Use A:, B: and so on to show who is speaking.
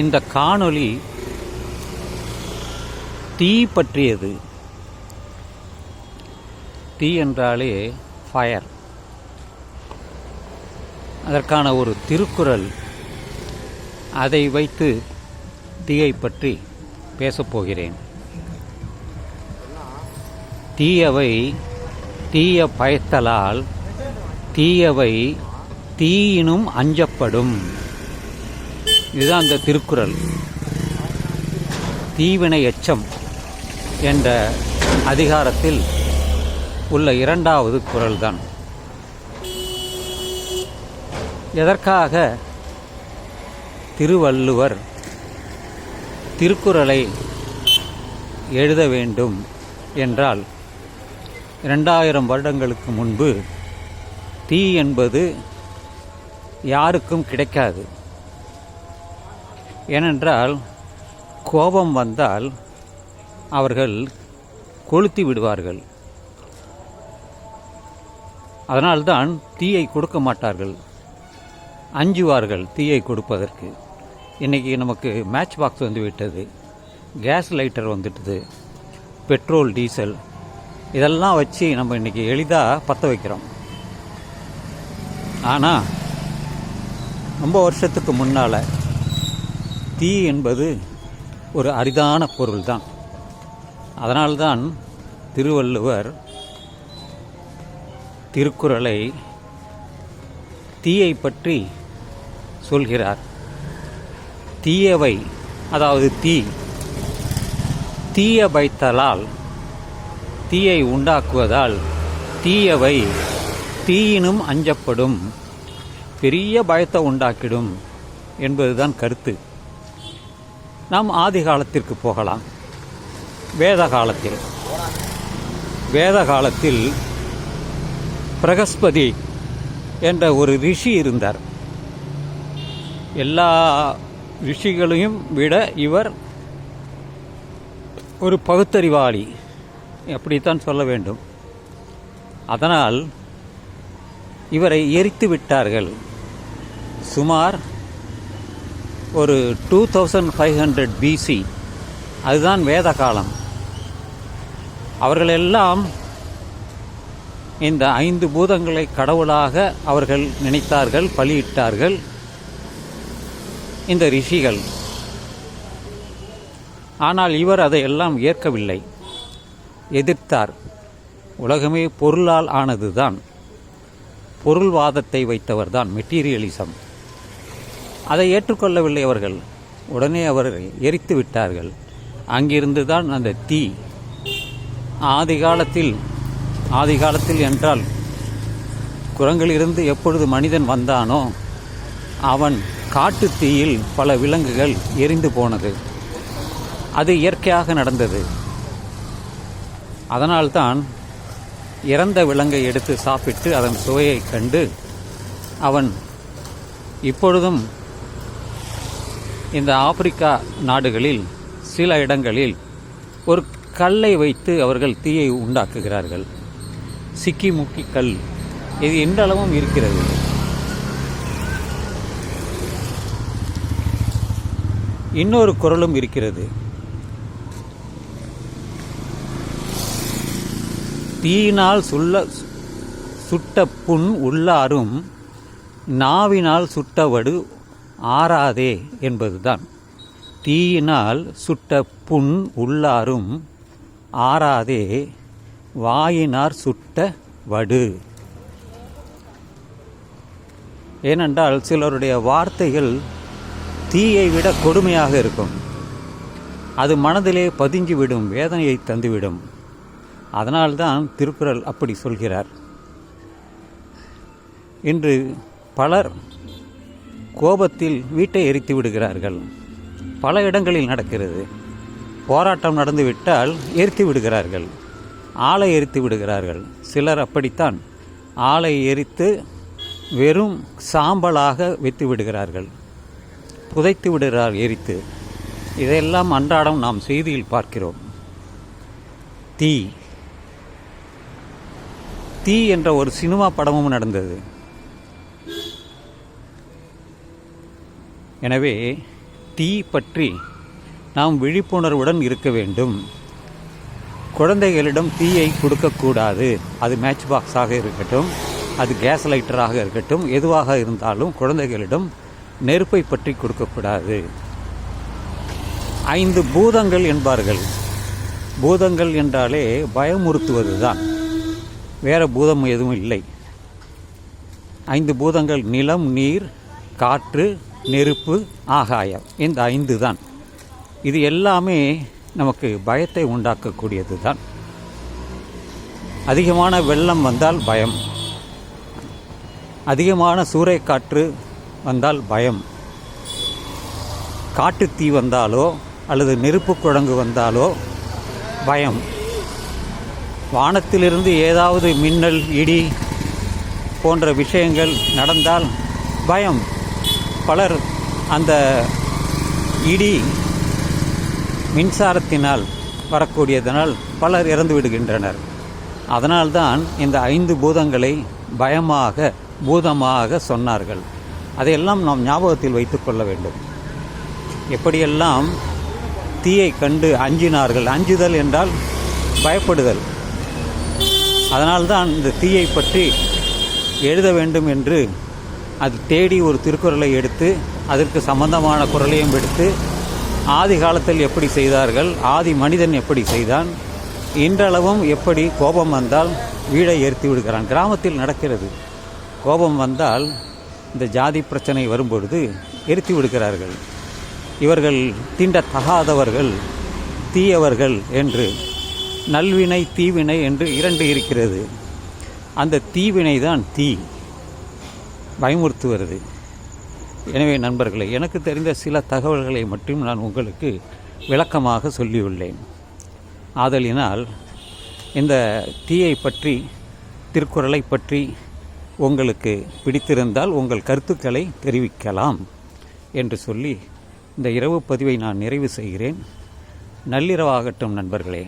A: இந்த காணொளி தீ பற்றியது. தீ என்றாலே ஃபயர் அதற்கான ஒரு திருக்குறள் அதை வைத்து தீயை பற்றி பேசப் போகிறேன். தீயவை தீய பயத்தலால் தீயவை தீயினும் அஞ்சப்படும். இதுதான் அந்த திருக்குறள். தீவினை எச்சம் என்ற அதிகாரத்தில் உள்ள இரண்டாவது குறள்தான். எதற்காக திருவள்ளுவர் திருக்குறளை எழுத வேண்டும் என்றால் இரண்டாயிரம் வருடங்களுக்கு முன்பு தீ என்பது யாருக்கும் கிடைக்காது. ஏனென்றால் கோபம் வந்தால் அவர்கள் கொளுத்தி விடுவார்கள். அதனால்தான் தீயை கொடுக்க மாட்டார்கள். அஞ்சுவார்கள் தீயை கொடுப்பதற்கு. இன்றைக்கி நமக்கு மேட்ச் பாக்ஸ் வந்து விட்டது கேஸ் லைட்டர் வந்துட்டது. பெட்ரோல் டீசல் இதெல்லாம் வச்சு நம்ம இன்றைக்கி எளிதாக பற்ற வைக்கிறோம். ஆனால் ரொம்ப வருஷத்துக்கு முன்னால் தீ என்பது ஒரு அரிதான பொருள்தான். அதனால்தான் திருவள்ளுவர் திருக்குறளை தீயை பற்றி சொல்கிறார். தீயவை அதாவது தீ தீய வைத்தலால் தீயை உண்டாக்குவதால் தீயவை தீயினும் அஞ்சப்படும் பெரிய பயத்தை உண்டாக்கிடும் என்பதுதான் கருத்து. நாம் ஆதி காலத்திற்கு போகலாம். வேத காலத்தில். வேத காலத்தில் பிரகஸ்பதி என்ற ஒரு ரிஷி இருந்தார். எல்லா ரிஷிகளையும் விட இவர் ஒரு பகுத்தறிவாளி. அப்படித்தான் சொல்ல வேண்டும். அதனால் இவரை எரித்து விட்டார்கள். சுமார் ஒரு two thousand five hundred BC அதுதான் வேத காலம். அவர்களெல்லாம் இந்த ஐந்து பூதங்களை கடவுளாக அவர்கள் நினைத்தார்கள் பலியிட்டார்கள். இந்த ரிஷிகள். ஆனால் இவர் அதையெல்லாம் ஏற்கவில்லை. எதிர்த்தார். உலகமே பொருளால் ஆனதுதான். பொருள்வாதத்தை வைத்தவர்தான் மெட்டீரியலிசம் அதை ஏற்றுக்கொள்ளவில்லை அவர்கள். உடனே அவர்கள் எரித்து விட்டார்கள். அங்கிருந்து தான் அந்த தீ. ஆதி காலத்தில் ஆதி காலத்தில் என்றால் குரங்கிலிருந்து எப்பொழுது மனிதன் வந்தானோ அவன் காட்டுத் தீயில் பல விலங்குகள் எரிந்து போனது. அது இயற்கையாக நடந்தது. அதனால்தான் இறந்த விலங்கை எடுத்து சாப்பிட்டு அதன் சுவையைக் கண்டு அவன் இப்பொழுதும் இந்த ஆப்பிரிக்கா நாடுகளில் சில இடங்களில் ஒரு கல்லை வைத்து அவர்கள் தீயை உண்டாக்குகிறார்கள். சிக்கி முக்கி கல். இது இன்றளவும் இருக்கிறது. இன்னொரு குரலும் இருக்கிறது. தீயினால் சுள்ள சுட்ட புண் உள்ளாரும் நாவினால் சுட்டவடு ஆறாதே என்பதுதான். தீயினால் சுட்ட புண் உள்ளாரும் ஆறாதே வாயினார் சுட்ட வடு. ஏனென்றால் சிலருடைய வார்த்தைகள் தீயை விட கொடுமையாக இருக்கும். அது மனதிலே பதிஞ்சுவிடும் வேதனையை தந்துவிடும். அதனால்தான் திருக்குறள் அப்படி சொல்கிறார். இன்று பலர் கோபத்தில் வீட்டை எரித்து விடுகிறார்கள். பல இடங்களில் நடக்கிறது. போராட்டம் நடந்துவிட்டால் எரித்து விடுகிறார்கள். ஆளை எரித்து விடுகிறார்கள். சிலர் அப்படித்தான். ஆளை எரித்து வெறும் சாம்பலாக வைத்து விடுகிறார்கள். புதைத்து விடுகிறார் எரித்து. இதையெல்லாம் அன்றாடம் நாம் செய்தியில் பார்க்கிறோம். தீ. தீ என்ற ஒரு சினிமா படமும் நடந்தது. எனவே தீ பற்றி நாம் விழிப்புணர்வுடன் இருக்க வேண்டும். குழந்தைகளிடம் தீயை கொடுக்கக்கூடாது. அது மேட்ச் பாக்ஸாக இருக்கட்டும் அது கேஸ் லைட்டராக இருக்கட்டும் எதுவாக இருந்தாலும் குழந்தைகளிடம் நெருப்பை பற்றி கொடுக்கக்கூடாது. ஐந்து பூதங்கள் என்பார்கள். பூதங்கள் என்றாலே பயமுறுத்துவது தான் வேறு பூதம் எதுவும் இல்லை. ஐந்து பூதங்கள் நிலம் நீர் காற்று நெருப்பு ஆகாயம். இந்த ஐந்து தான் இது எல்லாமே நமக்கு பயத்தை உண்டாக்கக்கூடியது தான் அதிகமான வெள்ளம் வந்தால் பயம். அதிகமான சூறைக்காற்று வந்தால் பயம். காட்டுத்தீ வந்தாலோ அல்லது நெருப்பு குழங்கு வந்தாலோ பயம். வானத்திலிருந்து ஏதாவது மின்னல் இடி போன்ற விஷயங்கள் நடந்தால் பயம். பலர் அந்த இடி மின்சாரத்தினால் வரக்கூடியதனால் பலர் இறந்து விடுகின்றனர். அதனால்தான் இந்த ஐந்து பூதங்களை பயமாக பூதமாக சொன்னார்கள். அதையெல்லாம் நாம் ஞாபகத்தில் வைத்துக்கொள்ள வேண்டும். எப்படியெல்லாம் தீயை கண்டு அஞ்சினார்கள் அஞ்சுதல் என்றால் பயப்படுதல். அதனால்தான் இந்த தீயை பற்றி எழுத வேண்டும் என்று அது தேடி ஒரு திருக்குறளை எடுத்து அதற்கு சம்பந்தமான குரலையும் எடுத்து ஆதி காலத்தில் எப்படி செய்தார்கள் ஆதி மனிதன் எப்படி செய்தான் இன்றளவும் எப்படி கோபம் வந்தால் வீடை ஏற்றி விடுகிறான். கிராமத்தில் நடக்கிறது. கோபம் வந்தால் இந்த ஜாதி பிரச்சனை வரும்பொழுது எரித்து விடுகிறார்கள். இவர்கள் தீண்டத்தகாதவர்கள் தீயவர்கள் என்று நல்வினை தீவினை என்று இரண்டு இருக்கிறது. அந்த தீவினை தான் தீ. பயமுறுத்து வருது எனவே நண்பர்களே எனக்கு தெரிந்த சில தகவல்களை மட்டும் நான் உங்களுக்கு விளக்கமாக சொல்லியுள்ளேன். ஆதலினால் இந்த தீயை பற்றி திருக்குறளை பற்றி உங்களுக்கு பிடித்திருந்தால் உங்கள் கருத்துக்களை தெரிவிக்கலாம் என்று சொல்லி இந்த இரவு பதிவை நான் நிறைவு செய்கிறேன். நள்ளிரவாகட்டும் நண்பர்களே.